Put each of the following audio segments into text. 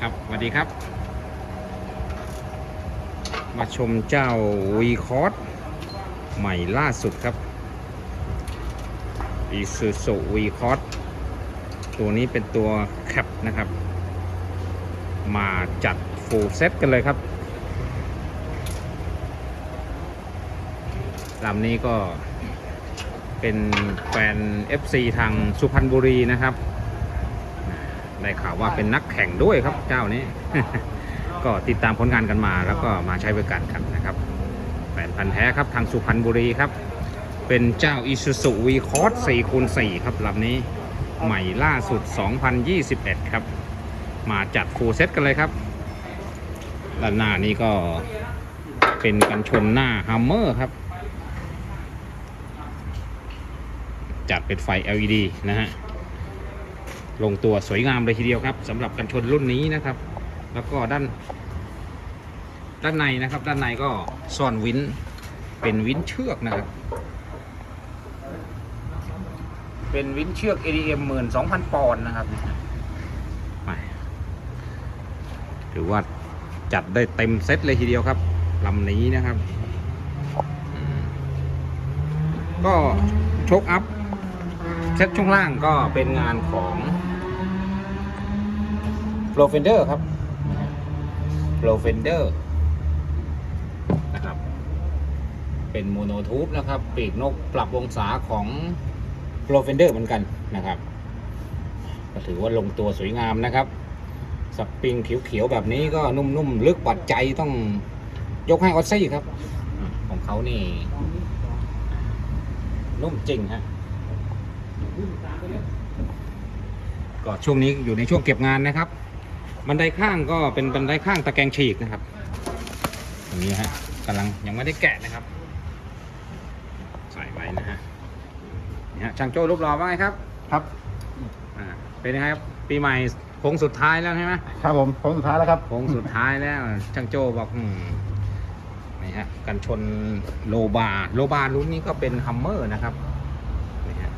ครับสวัสดีครับ มาชมเจ้าวีคอร์สใหม่ล่าสุดครับ Isuzu V c o s ตัวนี้เป็นตัวแคปนะครับ มาจัดฟูลเซตกันเลยครับลำนี้ก็เป็นแฟน FC ทางสุพรรณบุรีนะครับ ได้ข่าวว่าเป็นนักแข่งด้วยครับเจ้านี้ ก็ติดตามผลงานกันมาแล้วก็มาใช้บริการกันนะครับแฟนพันธ์แท้ครับทางสุพรรณบุรีครับ เป็นเจ้า Isuzu V Cross 4คูณ4ครับลำนี้ใหม่ล่าสุด 2021 ครับ มาจัดฟูลเซตกันเลยครับ ด้านหน้านี้ก็เป็นกันชนหน้าฮัมเมอร์ครับ จัดเป็นไฟ LED นะฮะ ลงตัวสวยงามเลยทีเดียวครับสำหรับกันชนรุ่นนี้นะครับ แล้วก็ด้าน ด้านในนะครับ ด้านในก็ซ่อนวินเป็นวินเชือกนะครับ เป็นวินเชือก ADM 12,000 ปอนด์นะครับหม่ถือว่าจัดได้เต็มเซตเลยทีเดียวครับลำนี้นะครับ ก็โชคอัพเซตช่วงล่างก็เป็นงานของ p r o f e n d e r ครับ p r o f e n d e r นะครับ เป็นโมโนทูบนะครับ ปีกนกปรับองศาของ p r o f e n d e r เหมือนกันนะครับก็ถือว่าลงตัวสวยงามนะครับสปริงเขียวๆแบบนี้ก็นุ่มๆ ลึกปัดใจต้องยกให้ออสซี่ครับ ของเขานี่ นุ่มจริงฮะก็ช่วงนี้อยู่ในช่วงเก็บงานนะครับ บันไดข้างก็เป็นบันไดข้างตะแกรงฉีกนะครับอย่างนี้ฮะกำลังยังไม่ได้แกะนะครับ ใส่ไว้นะฮะนี่ฮะช่างโจ้รูปหล่อว่าไงครับครับอ่าเป็นยังไงครับปีใหม่โค้งสุดท้ายแล้วใช่ไหมครับผมผมสุดท้ายแล้วครับโค้งสุดท้ายแล้วช่างโจ้บอกอืมนี่ฮะกันชนโลบาร์โลบาร์รุ่นนี้ก็เป็นฮัมเมอร์นะครับนี่ฮะ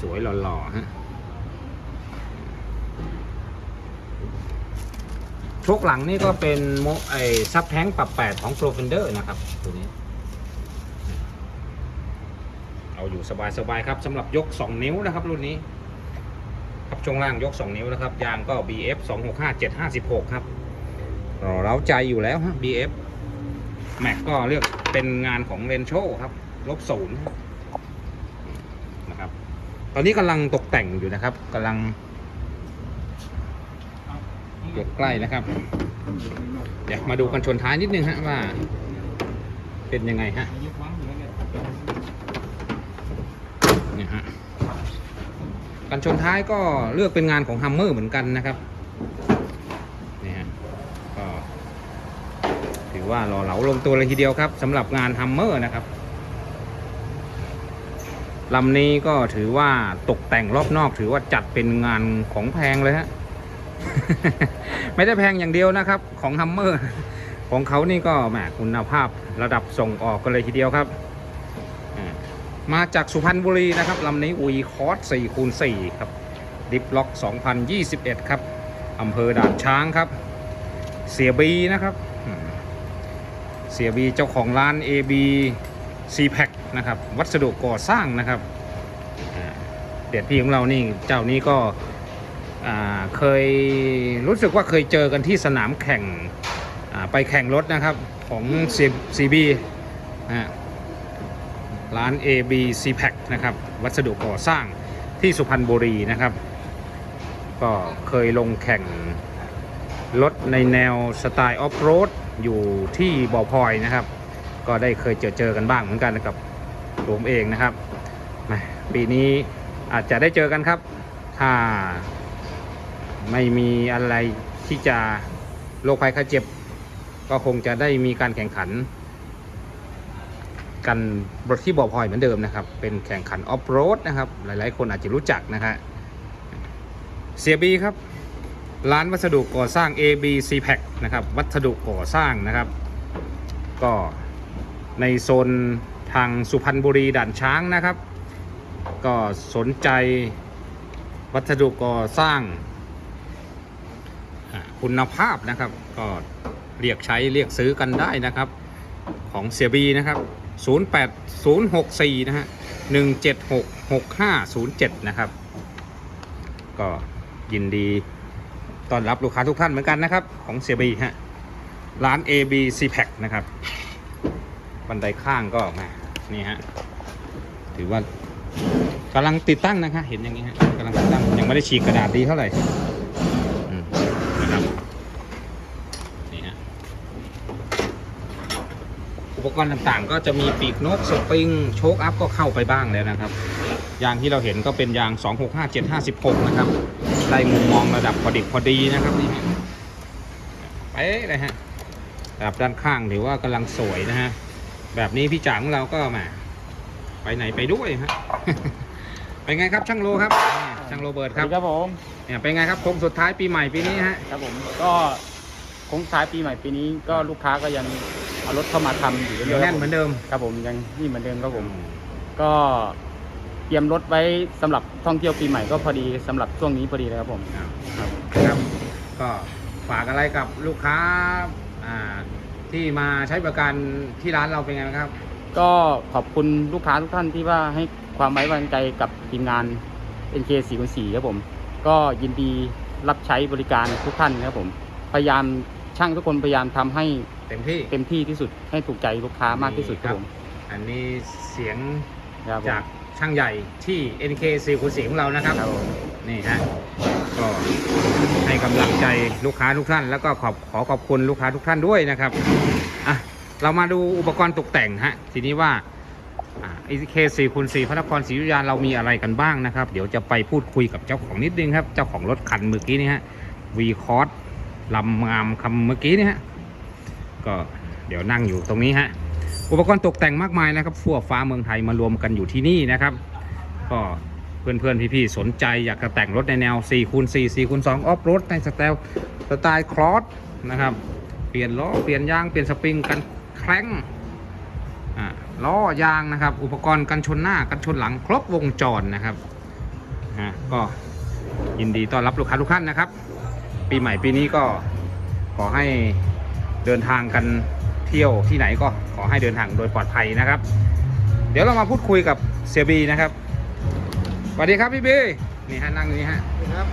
สวยๆหล่อๆฮะ โชคหลังนี่ก็เป็นโมไอซับแท้งปรับแปดของ p r o f e n d e r นะครับตัวนี้ เอาอยู่สบายๆครับสำหรับยก 2 นิ้วนะครับรุ่นนี้ ครับช่วงล่างยก 2 นิ้วนะครับ ยางก็ BF 265 756 ครับรอเร้าใจอยู่แล้วฮะ BF แม็กก็เลือกเป็นงานของเรนโชครับลบศูนย์นะครับ ตอนนี้กำลังตกแต่งอยู่นะครับกำลัง ยกใกล้นะครับ เดี๋ยวมาดูกันชนท้ายนิดนึงฮะว่า เป็นยังไงฮะเนี่ยฮะกันชนท้ายก็เลือกเป็นงานของฮัมเมอร์เหมือนกันนะครับนี่ฮะก็ถือว่าหล่อเหลาลงตัวเลยทีเดียวครับสำหรับงานฮัมเมอร์นะครับลำนี้ก็ถือว่าตกแต่งรอบนอกถือว่าจัดเป็นงานของแพงเลยฮะ ไม่ได้แพงอย่างเดียวนะครับ ของฮัมเมอร์ของเขานี่ก็แหมคุณภาพระดับส่งออกกันเลยทีเดียวครับ มาจากสุพรรณบุรีนะครับลำนี้อุยคอร์ส4คูณ4ครับ ดิฟล็อก 2021 ครับอำเภอด่านช้างครับ เสียบีนะครับเสียบีเจ้าของร้าน AB c p a c นะครับ วัสดุก่อสร้างนะครับเด็ดพี่ของเรานี่เจ้านี้ก็ เคยรู้สึกว่าเคยเจอกันที่สนามแข่งอ่าไปแข่งรถนะครับของ CB นะฮะร้าน AB c p a c นะครับ วัสดุก่อสร้างที่สุพรรณบุรีนะครับ ก็เคยลงแข่งรถในแนวสไตล์ออฟโรดอยู่ที่บ่อพลอยนะครับ ก็ได้เคยเจอเจอกันบ้างเหมือนกันนะครับผมเองนะครับแหมปีนี้อาจจะได้เจอกันครับถ้า ไม่มีอะไรที่จะโรคภัยไข้เจ็บ ก็คงจะได้มีการแข่งขัน กันบทที่บ่อพลอยเหมือนเดิมนะครับ เป็นแข่งขันออฟโรดนะครับ หลายๆ คนอาจจะรู้จักนะฮะเสียบีครับ ร้านวัสดุก่อสร้าง AB c p a c นะครับ วัสดุก่อสร้างนะครับ ก็ในโซนทางสุพรรณบุรีด่านช้างนะครับ ก็สนใจวัสดุก่อสร้าง คุณภาพนะครับ ก็เรียกใช้เรียกซื้อกันได้นะครับ ของเสียบีนะครับ 08064 นะฮะ 1766507 นะครับ ก็ยินดีต้อนรับลูกค้าทุกท่านเหมือนกันนะครับ ของเสียบีฮะ ร้าน AB C p a c นะครับ บันไดข้างก็มานี่ฮะ ถือว่ากำลังติดตั้งนะฮะเห็นอย่างนี้ฮะกำลังติดตั้ง ยังไม่ได้ฉีกกระดาษดีเท่าไหร่อืมนะครับ นี่ฮะ อุ ปกรณ์ต่างๆ ก็จะมีปีกนกสปริงโชคอัพก็เข้าไปบ้างแล้วนะครับ ยางที่เราเห็นก็เป็นยาง 265756 นะครับ ได้มุมมองระดับพอดิบพอดีนะครับนี่ฮะไปะเลยฮะระดับด้านข้างถือว่ากำลังสวยนะฮะ แบบนี้พี่จ๋าของเราก็มา ไปไหนไปด้วยฮะเป็นไงครับช่างโลครับนี่ช่างโรเบิร์ตครับครับผมเนี่ยเป็นไงครับโค้งสุดท้ายปีใหม่ปีนี้ฮะ ครับผมก็ คงท้ายปีใหม่ปีนี้ก็ลูกค้าก็ยังเอารถเข้ามาทำอยู่เหนีเรื่ยอวยๆแน่นเหมือนเดิมครับผมยังนี่เหมือนเดิมครับผม ก็เตรียมรถไว้สำหรับท่องเที่ยวปีใหม่ก็พอดีสำหรับช่วงนี้พอดีเลยครับผมครับครับครับก็ฝากอะไรกับลูกค้าอ่าที่มาใช้บริการที่ร้านเราเป็นไงบ้างครับ ก็ขอบคุณลูกค้าทุกท่านที่ว่าให้ความไว้วางใจกับทีมงาน NK 4 0 4ครับผม ก็ยินดีรับใช้บริการทุกท่านครับผม พยายามช่างทุกคนพยายามทำให้เต็มที่ เต็มที่ที่สุดให้ถูกใจลูกค้ามากที่สุดครับผมอันนี้เสียงครับผมจากช่างใหญ่ที่ NK 4คูณ4ของเรานะครับ ครับผมนี่ฮะก็ให้กำลังใจลูกค้าทุกท่าน แล้วก็ขอบขอขอบคุณลูกค้าทุกท่านด้วยนะครับอะเรามาดูอุปกรณ์ตกแต่งฮะทีนี้ว่าอ่า NK 4คูณ4พระนครศรีอยุธยาเรามีอะไรกันบ้างนะครับ เดี๋ยวจะไปพูดคุยกับเจ้าของนิดนึงครับ เจ้าของรถคันเมื่อกี้นี่ฮะวีคอร์ส ลำงามคำเมื่อกี้นี่ฮะก็เดี๋ยวนั่งอยู่ตรงนี้ฮะอุปกรณ์ตกแต่งมากมายนะครับฟั่วฟ้าเมืองไทยมารวมกันอยู่ที่นี่นะครับ ก็เพื่อนๆพี่ๆสนใจอยากจะแต่งรถในแนว4คูณ4 4คูณ2ออฟโรดในสไตล์สไตล์คลอสนะครับ เปลี่ยนล้อเปลี่ยนยางเปลี่ยนสปริงกันแคร้งอ่าล้อยางนะครับ อุปกรณ์กันชนหน้ากันชนหลังครบวงจรนะครับฮะก็ยินดีต้อนรับลูกค้าทุกท่านนะครับ ปีใหม่ปีนี้ก็ขอให้เดินทางกันเที่ยวที่ไหนก็ขอให้เดินทางโดยปลอดภัยนะครับ เดี๋ยวเรามาพูดคุยกับเสียบีนะครับสวัสดีครับพี่บีนี่ฮะนั่งอยู่นี่ฮะครับ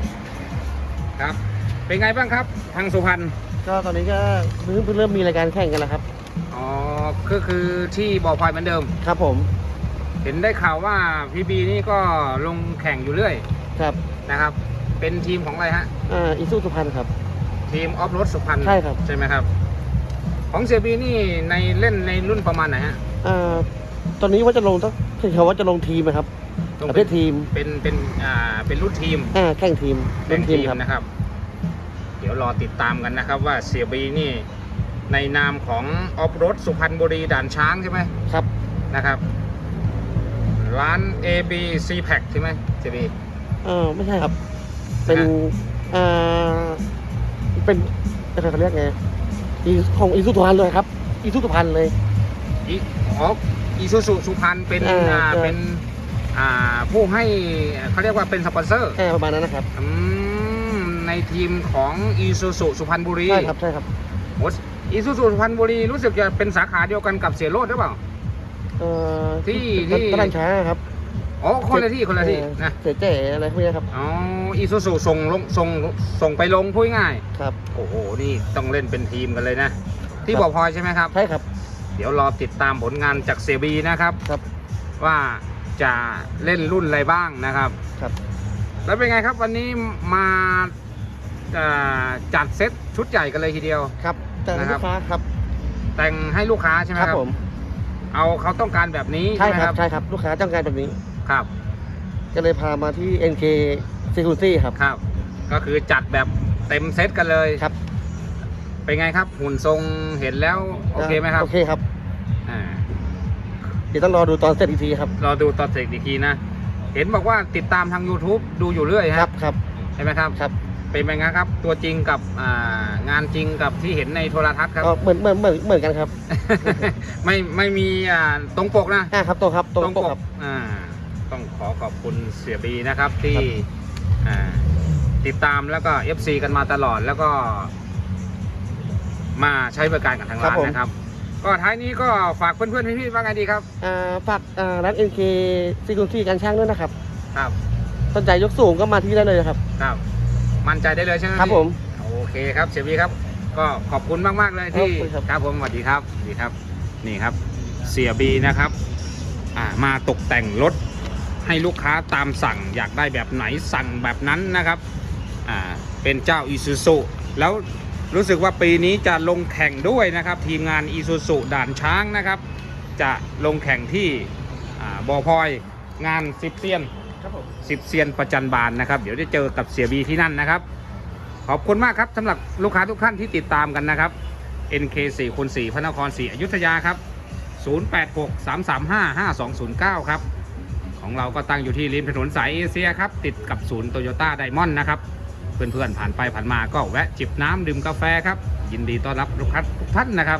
ครับ เป็นไงบ้างครับ ทางสุพรรณก็ตอนนี้ก็เพิ่งเพิ่งเริ่มมีรายการแข่งกันแล้วครับอ๋อก็คือที่บ่อพลอยเหมือนเดิมครับผม เห็นได้ข่าวว่าพี่บีนี่ก็ลงแข่งอยู่เรื่อยครับนะครับ เป็นทีมของอะไรฮะ อ่าอีซูสุพรรณครับ ทีมออฟโรดสุพรรณใช่ครับ ใช่ไหมครับ ของเสียบีนี่ในเล่นในรุ่นประมาณไหนฮะอ่าตอนนี้ว่าจะลงต้องถึงเขาว่าจะลงทีมนะครับต้องประเภททีม เป็นเป็นอ่าเป็นรุ่นทีมอ่าแข่งทีมเป็เล่นนทีทีมมครับ นะครับ เดี๋ยวรอติดตามกันนะครับ ว่าเสียบีนี่ในนามของออฟโรดสุพรรณบุรีด่านช้างใช่ไหมครับ นะครับ ร้าน AB C Pack ใช่ไหมเสียบี เออไม่ใช่ครับ เป็นอ่าเป็นอะไรเขาเรียกไงอีของอีซูสุพรรณเลยครับ อีซูสุพรรณเลย อีอ๋ออีซูซูสุพรรณเป็นอ่าอ่าใช่เป็นอ่าผู้ให้เขาเรียกว่าเป็นสปอนเซอร์อ่าประมาณนั้นนะครับอืมในทีมของอีซูซูสุพรรณบุรีใช่ครับใช่ครับอีซูซูสุพรรณบุรีรู้สึกจะเป็นสาขาเดียวกันกับเสียโรดหรือเปล่า เอ่อที่ที่ ตลาดช้างครับ อ๋อคนละที่คนละที่เอ่อนะ เจ๋ๆอะไรพวกนี้ครับ อ๋ออีซูซูส่งลงส่งส่งไปลงพูดง่ายครับ โอ้โห นี่ต้องเล่นเป็นทีมกันเลยนะ ที่ครับบอกพลอยใช่ไหมครับ ใช่ครับ เดี๋ยวรอติดตามผลงานจากเซบีนะครับครับ ว่าจะเล่นรุ่นอะไรบ้างนะครับครับ แล้วเป็นไงครับวันนี้มาเอ่อจัดเซตชุดใหญ่กันเลยทีเดียวครับแต่นะครับลูกค้าครับ แต่งให้ลูกค้าใช่ไหมคครัรับบผมเอาเขาต้องการแบบนี้ใช่ใช่ไหมคครัรับบใช่ครับ ลูกค้าต้องการแบบนี้ ครับก็เลยพามาที่ NK Security ครับ ครับ ก็คือจัดแบบเต็มเซตกันเลยครับ เป็นไงครับ หุ่นทรงเห็นแล้วโอเคไหมครับโอเคครับอ่าเดี๋ยวต้องรอดูตอนเสร็จอีกทีครับ รอดูตอนเสร็จอีกทีนะ เห็นบอกว่าติดตามทาง YouTube ดูอยู่เรื่อยคครัรับบครับใช่ไหมครับ ครับเป็นไงครับ ตัวจริงกับอ่างานจริงกับที่เห็นในโทรทัศน์ครับ ก็เหมือนเหมือนเหมือนเหมือนกันครับไม่ไม่มีอ่าตรงปกนะ อ่าครับตรงครับตรงปกครับ อ่า ต้องขอขอบคุณเสียบีนะครับที่ครับอ่าติดตามแล้วก็ FC กันมาตลอดแล้วก็ มาใช้บริการกับทางร้านนะครับ ก็ท้ายนี้ก็ฝากเพื่อนๆพี่ๆว่าไงดีครับอ่าฝากอ่าร้าน NK ซีคูนซีการช่างด้วยนะครับ ครับสนใจยกสูงก็มาที่ได้เลยครับ ครับ มั่นใจได้เลยใช่ไหมครับพี่ผมโอเคครับเสียบีครับ ก็ขอบคุณมากๆเลยที่ขอบคุณครับครับผมสวัสดีครับสวัสดีครับ นี่ครับเสียบีนะครับ อ่ามาตกแต่งรถ ให้ลูกค้าตามสั่งอยากได้แบบไหนสั่งแบบนั้นนะครับอ่าเป็นเจ้าอีซูซุแล้วรู้สึกว่าปีนี้จะลงแข่งด้วยนะครับ ทีมงานอีซูซุด่านช้างนะครับ จะลงแข่งที่อ่าบอพลอยงานสิบเซียนครับผมสิบเซียนประจันบานนะครับ เดี๋ยวได้เจอกับเสียบีที่นั่นนะครับ ขอบคุณมากครับสำหรับลูกค้าทุกท่านที่ติดตามกันนะครับ NK 4คูณ4พระนคร4อยุธยาครับ 086 335 5209 ครับ ของเราก็ตั้งอยู่ที่ริมถนนสายเอเชียครับ ติดกับศูนย์โตโยต้าไดมอนด์นะครับ เพื่อนๆผ่านไปผ่านมาก็แวะจิบน้ำดื่มกาแฟครับ ยินดีต้อนรับลูกค้าทุกท่านนะครับ